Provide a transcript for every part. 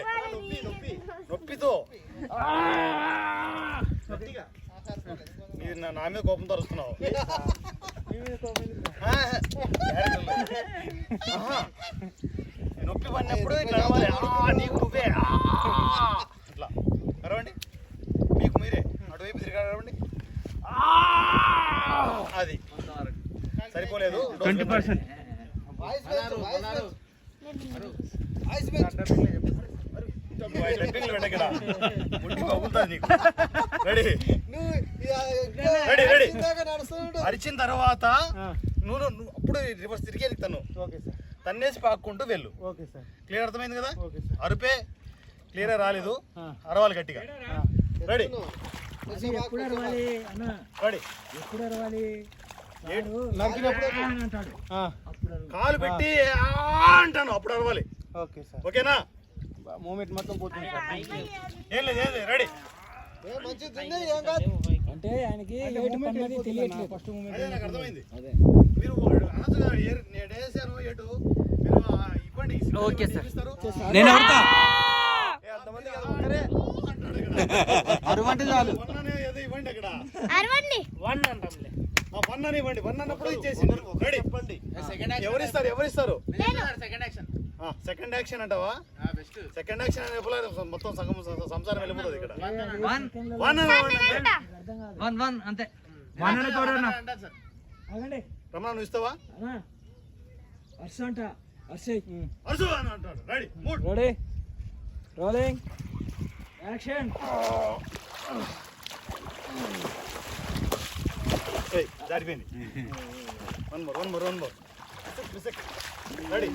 నొప్పి నొప్పి నొప్పితో నా- మీద కోపంతో వస్తున్నావు నొప్పి పడినప్పుడు ఇట్లా అరవాలి. ఆ, నీకు నువ్వే. ఇట్లా. అరవండి మీకు మీరే. అటువైపు తిరిగి అరవండి ఆ, అది. సరిపోలేదు. Twenty percent. Ready. Ready ready. అరిచిన తర్వాత నువ్వు అప్పుడు రివర్స్ తిరిగి తను ఓకే సార్. తన్నేసి పాక్కుంటూ వెళ్ళు. Okay sir. క్లియర్ అర్థమైంది కదా? Okay sir. అరుపే క్లియర్ రాలేదు. అరవాలి గట్టిగా. రెడీ. అది ఎప్పుడు అరవాలి? అన్న రెడీ. ఎప్పుడు అరవాలి. కాలు పెట్టి ఆ అంటాను అప్పుడు అరవాలి. Okay sir. ఓకేనా? మూమెంట్ మొత్తం పోతుంది సార్. ఏం లేదు రెడీ. అంటే ఆయనకి తెలియట్లేదు. ఫస్ట్ అదే నాకు అర్థమైంది. అదే. మీరు ఎటు మీరు ఓకే సార్. నేను ఇక్కడ. అరవంటే చాలు. ఇవ్వండి అక్కడ. అరవండి. వన్ అంటాంలే. వన్ అని ఇవ్వండి. వన్ అన్నప్పుడు ఇచ్చేసి రెడీ చెప్పండి. ఎవరు ఇస్తారు ఎవరు ఇస్తారు సెకండ్ యాక్షన్ సెకండ్ యాక్షన్ అంటావా? సెకండ్ యాక్షన్ అనే మొత్తం సగం సంసారం వెళ్ళిపోతుంది ఇక్కడ. One one. వన్ అంతే. వన్ రమణ నువ్వు ఇస్తావా? అర్స అంట. అర్సే అరుసు అని అంటాడు. రెడీ మూడు. రెడీ రోలింగ్ యాక్షన్ దాటిపోయింది one more one more one more ready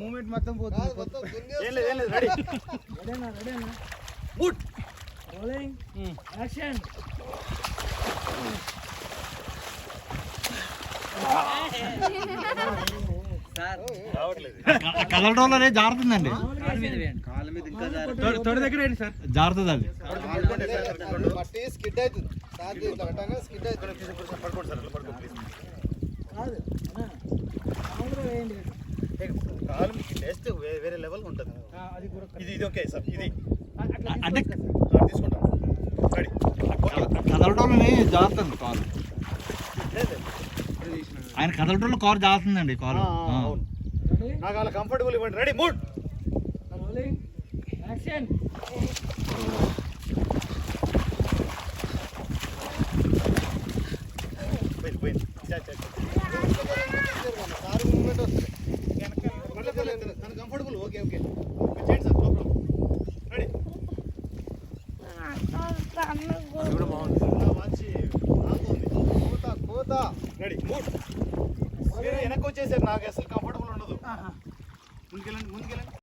moment మొత్తం పోతుంది. ఏం లేదు ఏం లేదు రెడీ రెడీనా రెడీనా మూడ్ రోలింగ్ యాక్షన్ రావట్లేదు కదలడంలోనే జారుతుందండి కాళ్ళ మీద ఇంకా తొడి దగ్గర సార్. జారుతుంది అది. కాలు వేరే లెవెల్ ఉంటుంది. ఇది ఇది ఓకే సార్ ఇది. అట్లా అంటే తీసుకుంటాం. కదలడంలోనే జారుతుంది లేదు. ఆయన కదలడంలో కారు జారుతుందండి ఆ, కారు నాకు అలా కంఫర్టబుల్ ఇవ్వండి. Ready mood action comfortable okay okay చేయండి sir no problem ready ready mood మీరు వెనక్కి వచ్చేసారు నాకు అసలు కంఫర్టబుల్ ఉండదు. ముందుకెళ్ళండి ముందుకెళ్ళండి.